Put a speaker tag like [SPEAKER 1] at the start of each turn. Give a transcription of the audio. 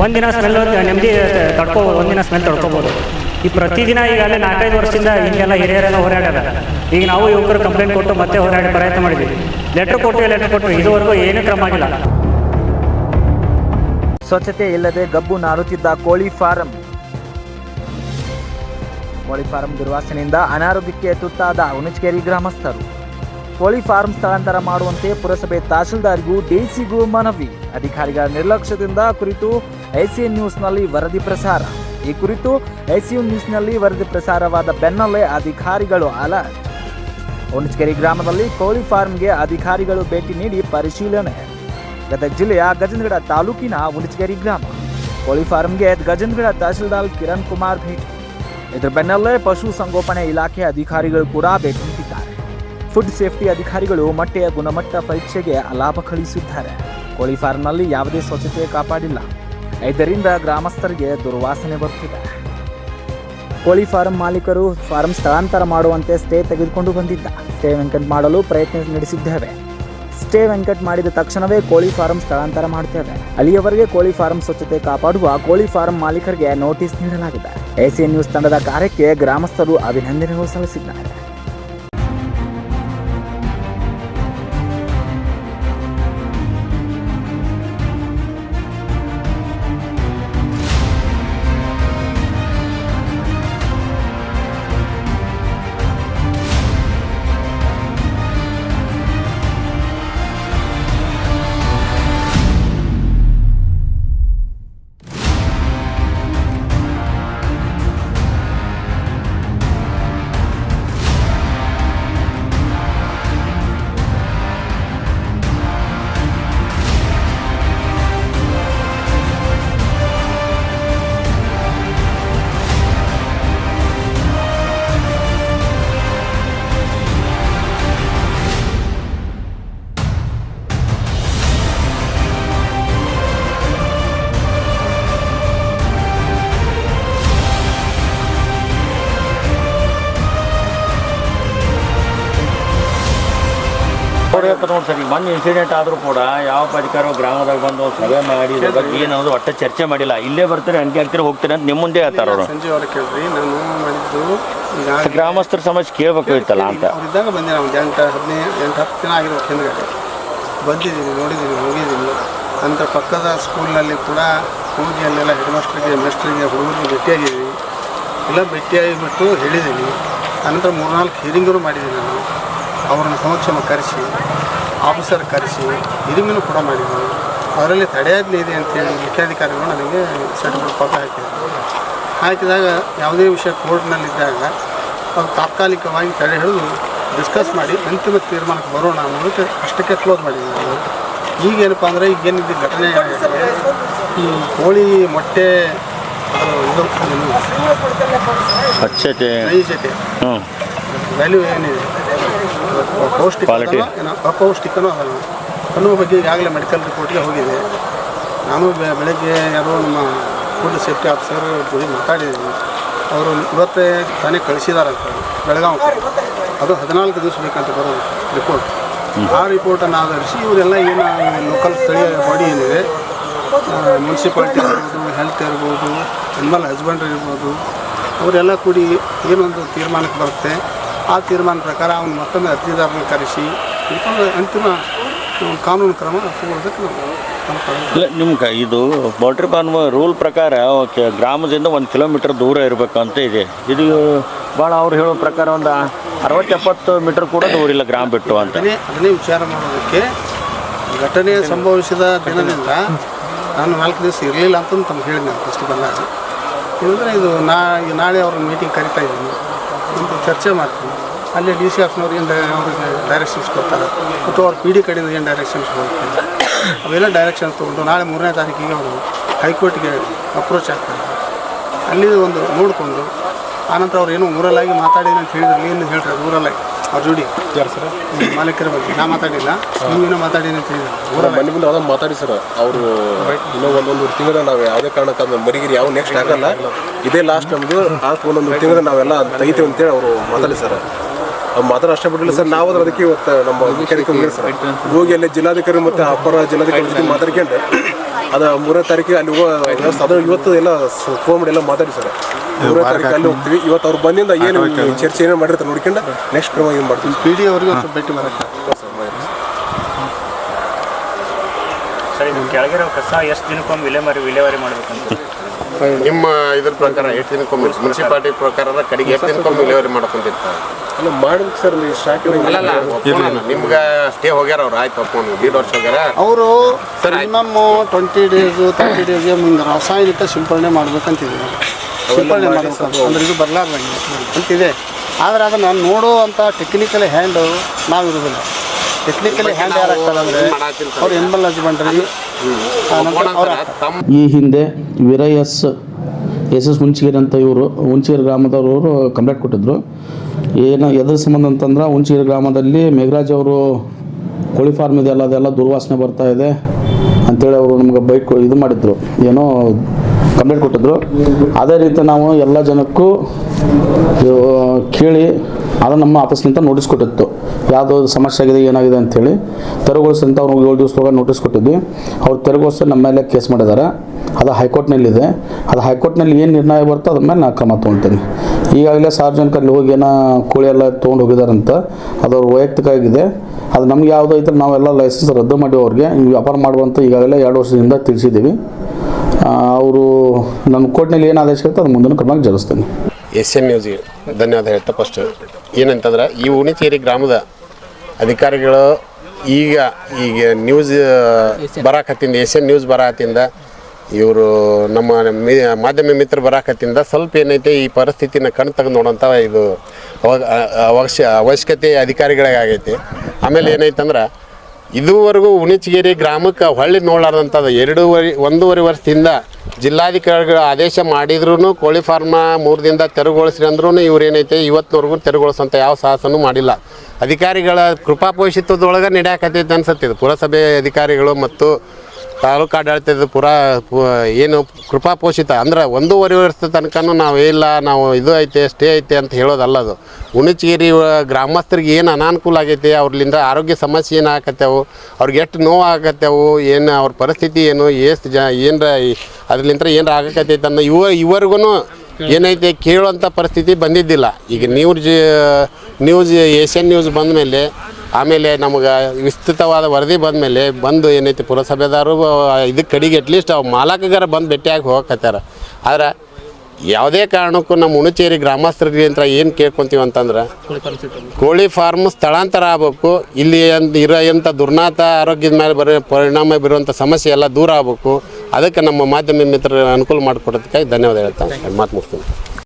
[SPEAKER 1] ಒಂದಿನ ಸ್ಮೆಲ್ ನೆಮ್ಮದಿ ತಡ್ಕೋಬೋದು ಒಂದಿನ ಸ್ಮೆಲ್ ತಡ್ಕೋಬೋದು. ಈ ಪ್ರತಿದಿನ ಈಗಾಗಲೇ ನಾಲ್ಕೈದು ವರ್ಷದಿಂದ ಹಿಂಗೆಲ್ಲ ಹಿರಿಯರೆಲ್ಲ ಹೋರಾಡಲ್ಲ. ಈಗ ನಾವು ಯುವಕರು ಕಂಪ್ಲೇಂಟ್ ಕೊಟ್ಟು ಮತ್ತೆ ಹೋರಾಡಿ ಪ್ರಯತ್ನ ಮಾಡಿದ್ವಿ. ಲೆಟ್ರ್ ಕೊಟ್ಟು ಲೆಟ್ರ್ ಕೊಟ್ಟು, ಇದುವರೆಗೂ ಏನೂ ಕ್ರಮ ಆಗಿಲ್ಲ.
[SPEAKER 2] ಸ್ವಚ್ಛತೆ ಇಲ್ಲದೆ ಗಬ್ಬು ನಾರುತ್ತಿದ್ದ ಕೋಳಿ ಫಾರಂ. ಕೋಳಿ ಫಾರಂ ದುರ್ವಾಸನೆಯಿಂದ ಅನಾರೋಗ್ಯಕ್ಕೆ ತುತ್ತಾದ ಹುಣಚಗೇರಿ ಗ್ರಾಮಸ್ಥರು. ಕೋಳಿ ಫಾರಂ ಸ್ಥಳಾಂತರ ಮಾಡುವಂತೆ ಪುರಸಭೆ ತಹಶೀಲ್ದಾರ್ಗೂ ಡಿಸಿಗೂ ಮನವಿ. ಅಧಿಕಾರಿಗಳ ನಿರ್ಲಕ್ಷ್ಯದಿಂದ ಕುರಿತು ಐಸಿಎನ್ ನ್ಯೂಸ್ನಲ್ಲಿ ವರದಿ ಪ್ರಸಾರ. ಈ ಕುರಿತು ಐಸಿಎನ್ ನ್ಯೂಸ್ನಲ್ಲಿ ವರದಿ ಪ್ರಸಾರವಾದ ಬೆನ್ನಲ್ಲೇ ಅಧಿಕಾರಿಗಳು ಅಲರ್ಟ್. ಹುಣಚಗೇರಿ ಗ್ರಾಮದಲ್ಲಿ ಕೋಳಿ ಫಾರ್ಮ್ಗೆ ಅಧಿಕಾರಿಗಳು ಭೇಟಿ ನೀಡಿ ಪರಿಶೀಲನೆ. ಗದಗ ಜಿಲ್ಲೆಯ ಗಜನಗಡ ತಾಲೂಕಿನ ಹುಣಚಗೇರಿ ಗ್ರಾಮ. ಕೋಳಿ ಫಾರ್ಮ್ಗೆ ಗಜೇಂದ್ರಗಡ ತಹಸೀಲ್ದಾರ್ ಕಿರಣ್ ಕುಮಾರ್ ಭೇಟಿ. ಇದರ ಬೆನ್ನಲ್ಲೇ ಪಶು ಸಂಗೋಪನೆ ಇಲಾಖೆ ಅಧಿಕಾರಿಗಳು ಕೂಡ ಭೇಟಿ ನೀಡಿದ್ದಾರೆ. ಫುಡ್ ಸೇಫ್ಟಿ ಅಧಿಕಾರಿಗಳು ಮೊಟ್ಟೆಯ ಗುಣಮಟ್ಟ ಪರೀಕ್ಷೆಗೆ ಲಾಭ ಕಳಿಸಿದ್ದಾರೆ. ಕೋಳಿ ಫಾರ್ಮ್ನಲ್ಲಿ ಯಾವುದೇ ಸ್ವಚ್ಛತೆ ಕಾಪಾಡಿಲ್ಲ. ಇದರಿಂದ ಗ್ರಾಮಸ್ಥರಿಗೆ ದುರ್ವಾಸನೆ ಬರುತ್ತಿದೆ. ಕೋಳಿ ಫಾರಂ ಮಾಲೀಕರು ಫಾರಂ ಸ್ಥಳಾಂತರ ಮಾಡುವಂತೆ ಸ್ಟೇ ತೆಗೆದುಕೊಂಡು ಬಂದಿದ್ದ. ಸ್ಟೇ ವೆಂಕಟ್ ಮಾಡಲು ಪ್ರಯತ್ನ ನಡೆಸಿದ್ದೇವೆ. ಸ್ಟೇ ವೆಂಕಟ್ ಮಾಡಿದ ತಕ್ಷಣವೇ ಕೋಳಿ ಫಾರಂ ಸ್ಥಳಾಂತರ ಮಾಡುತ್ತೇವೆ. ಅಲ್ಲಿಯವರೆಗೆ ಕೋಳಿ ಫಾರಂ ಸ್ವಚ್ಛತೆ ಕಾಪಾಡುವ ಕೋಳಿ ಫಾರಂ ಮಾಲೀಕರಿಗೆ ನೋಟಿಸ್ ನೀಡಲಾಗಿದೆ. ಎಸಿಎನ್ ನ್ಯೂಸ್ ತಂಡದ ಕಾರ್ಯಕ್ಕೆ ಗ್ರಾಮಸ್ಥರು ಅಭಿನಂದನೆಗಳು ಸಲ್ಲಿಸಿದ್ದಾರೆ.
[SPEAKER 3] ನೋಡ್ಬೇಕು ನೋಡಿ ಸರ್ ಈಗ ಮೊನ್ನೆ ಇನ್ಸಿಡೆಂಟ್ ಆದರೂ ಕೂಡ ಯಾವ ಅಧಿಕಾರಿಗಳು ಗ್ರಾಮದಾಗ ಬಂದು ಸಭೆ ಮಾಡಿ ಇದ್ರ ಬಗ್ಗೆ ಒಟ್ಟೆ ಚರ್ಚೆ ಮಾಡಿಲ್ಲ ಇಲ್ಲೇ ಬರ್ತಾರೆ ಹಂಗೆ ಆಗ್ತೀರಿ ಹೋಗ್ತೀರಿ ಅಂತ ನಿಮ್ಮ ಮುಂದೆ ಹೇಳ್ತಾರೆ ಅವರು.
[SPEAKER 4] ಸಂಜೆ ಅವ್ರ ಕೇಳ್ರಿ ನಾನು ಮಾಡಿದ್ದು ಈಗ
[SPEAKER 3] ಗ್ರಾಮಸ್ಥರ ಸಮಸ್ಯೆ ಕೇಳ್ಬೇಕಾಗಿತ್ತಲ್ಲ ಅಂತ.
[SPEAKER 4] ಅವ್ರಿದ್ದಾಗ ಬಂದೆ ನಾವು ಎಂಟು ಹದಿನೈದು ಎಂಟು ಹತ್ತು ದಿನ ಆಗಿರೋ ಹಿಂದ್ಗಡೆ. ಬಂದಿದ್ದೀನಿ ನೋಡಿದ್ದೀನಿ ಹೋಗಿದ್ದೀನಿ ಅಂತ ಪಕ್ಕದ ಸ್ಕೂಲ್ನಲ್ಲಿ ಕೂಡ ಹೋಗಿ ಅಲ್ಲೆಲ್ಲ ಹೆಡ್ ಮಾಸ್ಟ್ರಿಗೆ ಮೆಸ್ಟ್ರಿಗೆ ಹುಡುಗರಿಗೆ ಭೇಟಿಯಾಗಿದ್ದೀನಿ ಎಲ್ಲ ಭೇಟಿಯಾಗಿಬಿಟ್ಟು ಹೇಳಿದ್ದೀನಿ ಅನಂತರ ಮೂರ್ನಾಲ್ಕು ಹಿರಿಂಗರು ಮಾಡಿದ್ದೀನಿ ನಾನು ಅವ್ರನ್ನ ಸಮಕ್ಷಮ ಕರೆಸಿ ಆಫೀಸರ್ ಕರೆಸಿ ಇದನ್ನು ಕೂಡ ಮಾಡಿದ್ದೀವಿ ಅದರಲ್ಲಿ ತಡೆಯಾಜ್ಞೆ ಇದೆ ಅಂತೇಳಿ ಮುಖ್ಯಾಧಿಕಾರಿಗಳು ನನಗೆ ಸರ್ಟಿಫಿಕೇಟ್ ಪಾಪ ಹಾಕಿದ್ದಾರೆ. ಹಾಕಿದಾಗ ಯಾವುದೇ ವಿಷಯ ಕೋರ್ಟ್ನಲ್ಲಿದ್ದಾಗ ಅದು ತಾತ್ಕಾಲಿಕವಾಗಿ ತಡೆ ಹಿಡಿದು ಡಿಸ್ಕಸ್ ಮಾಡಿ ಅಂತಿಮ ತೀರ್ಮಾನಕ್ಕೆ ಬರೋಣ ಅನ್ನೋದಕ್ಕೆ ಅಷ್ಟಕ್ಕೆ ಕ್ಲೋಸ್ ಮಾಡಿದ್ದೀವಿ ಈಗೇನಪ್ಪ ಅಂದರೆ ಈಗೇನಿದ್ದು ಘಟನೆ ಈ ಕೋಳಿ ಮೊಟ್ಟೆ ಇದು ನೈಜತೆ. ವ್ಯಾಲ್ಯೂ ಏನಿದೆ? ಪೌಷ್ಟಿಕ ಅಪೌಷ್ಟಿಕನೂ ಅದಲ್ಲ ಅನ್ನುವ ಬಗ್ಗೆ ಈಗಾಗಲೇ ಮೆಡಿಕಲ್ ರಿಪೋರ್ಟ್ಗೆ ಹೋಗಿದೆ. ನಾನು ಬೆ- ಬೆಳಗ್ಗೆ ಯಾರೋ ನಮ್ಮ ಫುಡ್ ಸೇಫ್ಟಿ ಆಫೀಸರ್ ಜೊತೆ ಮಾತಾಡಿದ್ದೀನಿ. ಅವರು ಇವತ್ತೇ ತಾನೇ ಕಳಿಸಿದಾರಂತ ಬೆಳಗಾವಿ ಅದು ಹದಿನಾಲ್ಕು ದಿವಸ ಬೇಕಂತ ಬರೋ ರಿಪೋರ್ಟ್ ಆ ರಿಪೋರ್ಟನ್ನು ಆಧರಿಸಿ ಇವರೆಲ್ಲ ಏನು ಲೋಕಲ್ ಸ್ಥಳೀಯ ಬಾಡಿ ಏನಿದೆ ಮುನ್ಸಿಪಾಲ್ಟಿ ಇರ್ಬೋದು ಹೆಲ್ತ್ ಇರ್ಬೋದು ಅನಿಮಲ್ ಹಸ್ಬೆಂಡ್ರಿ ಇರ್ಬೋದು ಅವರೆಲ್ಲ ಕೂಡಿ ಏನೊಂದು ತೀರ್ಮಾನಕ್ಕೆ ಬರುತ್ತೆ. ಆ ತೀರ್ಮಾನ ಪ್ರಕಾರ ಅವನು ಮತ್ತೊಮ್ಮೆ ಅರ್ಜಿದಾರನ ಕರೆಸಿ ಅಂತಿಮ ಕಾನೂನು ಕ್ರಮ ತಗೊಳ್ಳೋದಕ್ಕೆ ನಾವು.
[SPEAKER 3] ಇಲ್ಲ ನಿಮ್ಗೆ ಇದು ಪೌಲ್ಟ್ರಿ ಫಾರ್ಮ್ ರೂಲ್ ಪ್ರಕಾರ ಓಕೆ ಗ್ರಾಮದಿಂದ ಒಂದು ಕಿಲೋಮೀಟರ್ ದೂರ ಇರಬೇಕು ಅಂತ ಇದೆ. ಇದು ಭಾಳ ಅವ್ರು ಹೇಳೋ ಪ್ರಕಾರ ಒಂದು ಅರವತ್ತು ಎಪ್ಪತ್ತು ಮೀಟರ್ ಕೂಡ ದೂರ ಇಲ್ಲ ಗ್ರಾಮ ಬಿಟ್ಟು ಅಂತ.
[SPEAKER 4] ಅದನ್ನೇ ವಿಚಾರ ಮಾಡೋದಕ್ಕೆ ಘಟನೆ ಸಂಭವಿಸಿದ ದಿನದಿಂದ ನಾನು ನಾಲ್ಕು ದಿವಸ ಇರಲಿಲ್ಲ ಅಂತ ತಮ್ಗೆ ಹೇಳಿದ್ದೆ ಫಸ್ಟ್ ಬಂದಾಗ. ಇಲ್ಲಂದರೆ ಇದು ನಾ ನಾಳೆ ಅವ್ರ ಮೀಟಿಂಗ್ ಕರಿತಾ ಇದ್ದೀನಿ. ಒಂದು ಚರ್ಚೆ ಮಾಡ್ತೀವಿ. ಅಲ್ಲಿ ಡಿ ಸಿ ಆಫ್ನವ್ರು ಏನು ಅವ್ರಿಗೆ ಡೈರೆಕ್ಷನ್ಸ್ ಕೊಡ್ತಾರೆ. ಮತ್ತು ಅವ್ರ ಪಿ ಡಿ ಕಡೆಯಿಂದ ಏನು ಡೈರೆಕ್ಷನ್ಸ್ ಕೊಡ್ತಾರೆ. ಅವೆಲ್ಲ ಡೈರೆಕ್ಷನ್ಸ್ ತೊಗೊಂಡು ನಾಳೆ ಮೂರನೇ ತಾರೀಕಿಗೆ ಅವರು ಹೈಕೋರ್ಟ್ಗೆ ಅಪ್ರೋಚ್ ಆಗ್ತಾರೆ. ಅಲ್ಲಿ ಒಂದು ನೋಡಿಕೊಂಡು, ಆನಂತರ ಅವ್ರು ಏನೋ ಊರಲ್ಲಾಗಿ ಮಾತಾಡಿನ ಅಂತ ಹೇಳಿದ್ರು ಏನು ಹೇಳ್ತಾರೆ? ಊರಲ್ಲಾಗಿ. ಅವ್ರ ಜೋಡಿ
[SPEAKER 5] ಯಾರು ಸರ್?
[SPEAKER 4] ಮಾಲೀಕರ ಬಗ್ಗೆ. ನಾ ಮಾತಾಡಿಲ್ಲ. ನೀವೇನೋ ಮಾತಾಡಿನ ಅಂತ ಹೇಳಿದ್ರು.
[SPEAKER 5] ಮನೆ ಮುಂದೆ ಅದನ್ನ ಮಾತಾಡಿ ಸರ್. ಅವರು ಇನ್ನೂ ಒಂದೊಂದು ತಿಂಗಳ ನಾವು ಯಾವುದೇ ಕಾರಣಕ್ಕೆ ಅದನ್ನ ಮರಿಗಿರಿ. ಯಾವ ನೆಕ್ಸ್ಟ್ ಆಗಲ್ಲ. ಇದೇ ಲಾಸ್ಟ್ ನಮ್ದು. ಲಾಸ್ಟ್ ಒಂದೊಂದು ತಿಂಗಳ ನಾವೆಲ್ಲ ತೆಗಿತೀವಿ ಅಂತೇಳಿ ಅವರು ಮಾತಾಡಿ ಸರ್. ಅವ್ರು ಮಾತಾಡ ಅಷ್ಟೇ ಬಿಟ್ಟಿಲ್ಲ ಸರ್. ನಾವು ಅದಕ್ಕೆ ಇವತ್ತು ನಮ್ಮ ಅಧಿಕಾರಿ ಹೋಗಿ ಸರ್. ಹೋಗಿ ಅಲ್ಲಿ ಜಿಲ್ಲಾಧಿಕಾರಿ ಮತ್ತು ಅಪರ ಜಿಲ್ಲಾಧಿಕಾರಿ ಜೊತೆ ಮಾತಾಡ್ಕೊಂಡು ಅದು ಮೂರನೇ ತಾರೀಕಿಗೆ ಅಲ್ಲಿ ಹೋಗೋ ವ್ಯವಸ್ಥೆ ಅದು ಇವತ್ತು ಎಲ್ಲ ಫೋನ್ ಮಾಡಿ ಎಲ್ಲ ಮಾತಾಡಿ ಸರ್. ಮೂರನೇ ತಾರೀಕು ಅಲ್ಲಿ ಹೋಗ್ತೀವಿ. ಇವತ್ತು ಅವ್ರು ಬಂದಿಂದ ಏನು ಚರ್ಚೆ ಏನೇನು ಮಾಡಿರ್ತಾರೆ ನೋಡ್ಕೊಂಡು ನೆಕ್ಸ್ಟ್ ಕ್ರಮ ಏನು ಮಾಡ್ತೀವಿ
[SPEAKER 4] ಪಿ ಡಿ ಅವ್ರಿಗೆ ಭೇಟಿ ಮಾಡಕ್ಕೆ.
[SPEAKER 1] ಸರ್ ಇದು ಕೆಳಗಿರೋ ಕಸ ಎಷ್ಟು ದಿನಕ್ಕೊಮ್ಮೆ ವಿಲೇವಾರಿ ವಿಲೇವಾರಿ ಮಾಡ್ಬೇಕಂತ?
[SPEAKER 6] ನಿಮ್ಮ ಇದ್ರ ಪ್ರಕಾರ ಎಷ್ಟು ದಿನಕ್ಕೊಮ್ಮೆ ಮುನ್ಸಿಪಾಲಿಟಿ ಪ್ರಕಾರ ಕಡೆಗೆ ಎಷ್ಟು ದಿನಕ್ಕೊಮ್ಮೆ ಡೆಲಿವರಿ ಮಾಡ್ಕೊಂಡಿರ್ತಾರೆ
[SPEAKER 5] ಅಲ್ಲ ಮಾಡಿದ್ ಸರ್ ನೀವು ಸ್ಟಾರ್ಟಿಂಗ್.
[SPEAKER 6] ನಿಮ್ಗೆ ಸ್ಟೇ ಹೋಗ್ಯಾರ ಅವ್ರು ಆಯ್ತು ಒಪ್ಕೊಂಡು ದೀಡ್ ವರ್ಷ ಹೋಗ್ಯಾರ?
[SPEAKER 4] ಅವರು minimum twenty days thirty days ಮುಂದೆ ರಾಸಾಯನಿಕ ಸಿಂಪಡಣೆ ಮಾಡ್ಬೇಕಂತಿದ್ದೀವಿ ಸಿಂಪಡಣೆ ಮಾಡಬೇಕು ಅಂದ್ರೆ ಇದು ಬರಲಾರ್ದಂಗೆ ಅಂತಿದೆ. ಆದರೆ ಅದನ್ನು ನೋಡುವಂಥ ಟೆಕ್ನಿಕಲಿ ಹ್ಯಾಂಡ್ ನಾವು ಇರೋದಿಲ್ಲ ಟೆಕ್ನಿಕಲಿ ಹ್ಯಾಂಡ್ ಯಾರು ಆಗ್ತಾರೆ ಅಂದರೆ ಅವ್ರು ಎಂಬಲ್ ಹಸ್ಬೆಂಡ್ರಿ
[SPEAKER 7] ಈ ಹಿಂದೆ ವಿರಯಸ್ ಎಸ್ ಎಸ್ ಎಸ್ ಹುಂಚಗಿರಿ ಅಂತ ಇವರು ಹುಂಚಗಿರಿ ಗ್ರಾಮದವರು ಕಂಪ್ಲೇಂಟ್ ಕೊಟ್ಟಿದ್ರು. ಏನು ಎದ್ರ ಸಂಬಂಧ ಅಂತಂದ್ರೆ ಹುಂಚಗಿರಿ ಗ್ರಾಮದಲ್ಲಿ ಮೇಘರಾಜ್ ಅವರು ಕೋಳಿ ಫಾರ್ಮ್ ಇದೆಲ್ಲ ಅದೆಲ್ಲ ದುರ್ವಾಸನೆ ಬರ್ತಾ ಇದೆ ಅಂತೇಳಿ ಅವರು ನಮ್ಗೆ ಬೈಕ್ ಇದು ಮಾಡಿದ್ರು. ಏನೋ ಕಂಪ್ಲೇಂಟ್ ಕೊಟ್ಟಿದ್ರು. ಅದೇ ರೀತಿ ನಾವು ಎಲ್ಲ ಜನಕ್ಕೂ ಕೇಳಿ ಅದು ನಮ್ಮ ಆಫೀಸ್ನಿಂದ ನೋಟಿಸ್ ಕೊಟ್ಟಿತ್ತು. ಯಾವುದೋ ಸಮಸ್ಯೆ ಆಗಿದೆ, ಏನಾಗಿದೆ ಅಂಥೇಳಿ. ತೆರವುಗೊಳಿಸಿದಂಥ ಅವ್ರು ಏಳು ದಿವಸದೊಳಗೆ ನೋಟಿಸ್ ಕೊಟ್ಟಿದ್ವಿ. ಅವ್ರು ತೆರವುಗೊಳಿಸಿ ನಮ್ಮ ಮೇಲೆ ಕೇಸ್ ಮಾಡಿದ್ದಾರೆ. ಅದು ಹೈಕೋರ್ಟ್ನಲ್ಲಿದೆ. ಅದು ಹೈಕೋರ್ಟ್ನಲ್ಲಿ ಏನು ನಿರ್ಣಯ ಬರ್ತೋ ಅದ್ರ ಮೇಲೆ ನಾನು ಕ್ರಮ ತೊಗೊಳ್ತೀನಿ. ಈಗಾಗಲೇ ಸಾರ್ವಜನಿಕರಲ್ಲಿ ಹೋಗಿ ಏನೋ ಕೋಳಿ ಎಲ್ಲ ತೊಗೊಂಡು ಹೋಗಿದಾರಂತ, ಅದು ಅವ್ರ ವೈಯಕ್ತಿಕ ಆಗಿದೆ ಅದು ನಮ್ಗೆ ಯಾವುದೋ ಇದ್ರೆ ನಾವೆಲ್ಲ ಲೈಸೆನ್ಸ್ ರದ್ದು ಮಾಡಿ ಅವ್ರಿಗೆ. ವ್ಯಾಪಾರ ಮಾಡುವಂತ ಈಗಾಗಲೇ ಎರಡು ವರ್ಷದಿಂದ ತಿಳಿಸಿದ್ದೀವಿ ಅವರು, ನನ್ನ ಕೋರ್ಟ್ನಲ್ಲಿ ಏನು ಆದೇಶ ಇರುತ್ತೆ ಅದು ಮುಂದಿನ ಕ್ರಮಕ್ಕೆ ಜರುಗಿಸ್ತೇನೆ.
[SPEAKER 6] ಎಸ್ ಎಂ ನ್ಯೂಸ್ಗೆ ಧನ್ಯವಾದ ಹೇಳ್ತಾ ಫಸ್ಟ್ ಏನಂತಂದ್ರೆ, ಈ ಉಣಿಚೇರಿ ಗ್ರಾಮದ ಅಧಿಕಾರಿಗಳು ಈಗ ಈಗ ನ್ಯೂಸ್ ಬರಾಕತ್ತಿಂದ ಎಸ್ ಎಂ ನ್ಯೂಸ್ ಬರಾಕತ್ತಿಂದ, ಇವರು ನಮ್ಮ ಮಾಧ್ಯಮ ಮಿತ್ರ ಬರಾಕತ್ತಿಂದ ಸ್ವಲ್ಪ ಏನೈತೆ ಈ ಪರಿಸ್ಥಿತಿನ ಕಣ್ ತೆಗೆದು ನೋಡೋಂಥ ಇದು ಅವ- ಅವಶ್ಯ ಅವಶ್ಯಕತೆ ಅಧಿಕಾರಿಗಳಿಗಾಗೈತಿ ಆಮೇಲೆ ಏನೈತಂದ್ರೆ ಇದುವರೆಗೂ ಉಣಿಚಗೇರಿ ಗ್ರಾಮಕ್ಕೆ ಹೊಳ್ಳಿ ನೋಡಲಾರ್ದಂಥದ್ದು ಎರಡೂವರೆ, ಒಂದೂವರೆ ವರ್ಷದಿಂದ ಜಿಲ್ಲಾಧಿಕಾರಿಗಳ ಆದೇಶ ಮಾಡಿದ್ರೂ ಕೋಳಿ ಫಾರ್ಮ ಮೂರು ದಿನದ ತೆರವುಗೊಳಿಸ್ರಿ ಅಂದ್ರೂ ಇವ್ರು ಏನೈತೆ ಇವತ್ತಿನವರೆಗೂ ತೆರವುಗೊಳಿಸೋಂಥ ಯಾವ ಸಾಹಸನೂ ಮಾಡಿಲ್ಲ. ಅಧಿಕಾರಿಗಳ ಕೃಪಾಪೋಷಿತ್ವದೊಳಗೆ ನಡೆಯಕತ್ತೈತೆ ಅನ್ಸತ್ತೆ ಇದು. ಪುರಸಭೆ ಅಧಿಕಾರಿಗಳು ಮತ್ತು ತಾಲೂಕು ಆಡಳಿತದ ಪುರ ಏನು ಏನು ಕೃಪಾಪೋಷಿತ ಅಂದ್ರೆ ಒಂದೂವರೆ ವರ್ಷದ ತನಕನೂ ನಾವು ಇಲ್ಲ ನಾವು ಇದು ಐತೆ, ಸ್ಟೇ ಐತೆ ಅಂತ ಹೇಳೋದಲ್ಲ ಅದು. ಉಣಿಚಗೇರಿ ಗ್ರಾಮಸ್ಥರಿಗೆ ಏನು ಅನಾನುಕೂಲ ಆಗೈತೆ ಅವ್ರಲಿಂದ ಆರೋಗ್ಯ ಸಮಸ್ಯೆ ಏನು ಆಗತ್ತೆವು ಅವ್ರಿಗೆ ಎಷ್ಟು ನೋವು ಆಗತ್ತವು ಏನು ಅವ್ರ ಪರಿಸ್ಥಿತಿ ಏನು, ಎಷ್ಟು ಜ, ಏನರ ಅದ್ರಲಿಂದ ಏನರ ಆಗಕತ್ತೈತೆ ಅನ್ನೋ ಇವ ಇವರಿಗೂ ಏನೈತೆ ಕೇಳುವಂಥ ಪರಿಸ್ಥಿತಿ ಬಂದಿದ್ದಿಲ್ಲ. ಈಗ ನ್ಯೂಸ್ ನ್ಯೂಸ್ ಏಷ್ಯನ್ ನ್ಯೂಸ್ ಬಂದ ಮೇಲೆ ಆಮೇಲೆ ನಮಗೆ ವಿಸ್ತೃತವಾದ ವರದಿ ಬಂದ ಮೇಲೆ ಬಂದು ಏನೈತಿ ಪುರಸಭೆದಾರು ಇದಕ್ಕೆ ಕಡೆಗೆ ಅಟ್ಲೀಸ್ಟ್ ಅವು ಮಾಲಕಗಾರ ಬಂದು ಭೇಟಿಯಾಗಿ ಹೋಗಕತ್ತಾರ. ಆದ್ರೆ ಯಾವುದೇ ಕಾರಣಕ್ಕೂ ನಮ್ಮ ಉಣಚೇರಿ ಗ್ರಾಮಸ್ಥರಿಗೆ ಅಂತ ಏನು ಕೇಳ್ಕೊತೀವಿ ಅಂತಂದ್ರೆ ಕೋಳಿ ಫಾರ್ಮ್ ಸ್ಥಳಾಂತರ ಆಗಬೇಕು. ಇಲ್ಲಿ ಇರೋ ಎಂಥ ದುರ್ನಾತ ಆರೋಗ್ಯದ ಮೇಲೆ ಬರೋ ಪರಿಣಾಮ ಬೀರುವಂಥ ಸಮಸ್ಯೆ ಎಲ್ಲ ದೂರ ಆಗಬೇಕು. ಅದಕ್ಕೆ ನಮ್ಮ ಮಾಧ್ಯಮ ಮಿತ್ರರು ಅನುಕೂಲ ಮಾಡಿಕೊಡೋದಕ್ಕಾಗಿ ಧನ್ಯವಾದ ಹೇಳ್ತಾ ಮಾತು ಮುಗಿಸ್ತೀನಿ.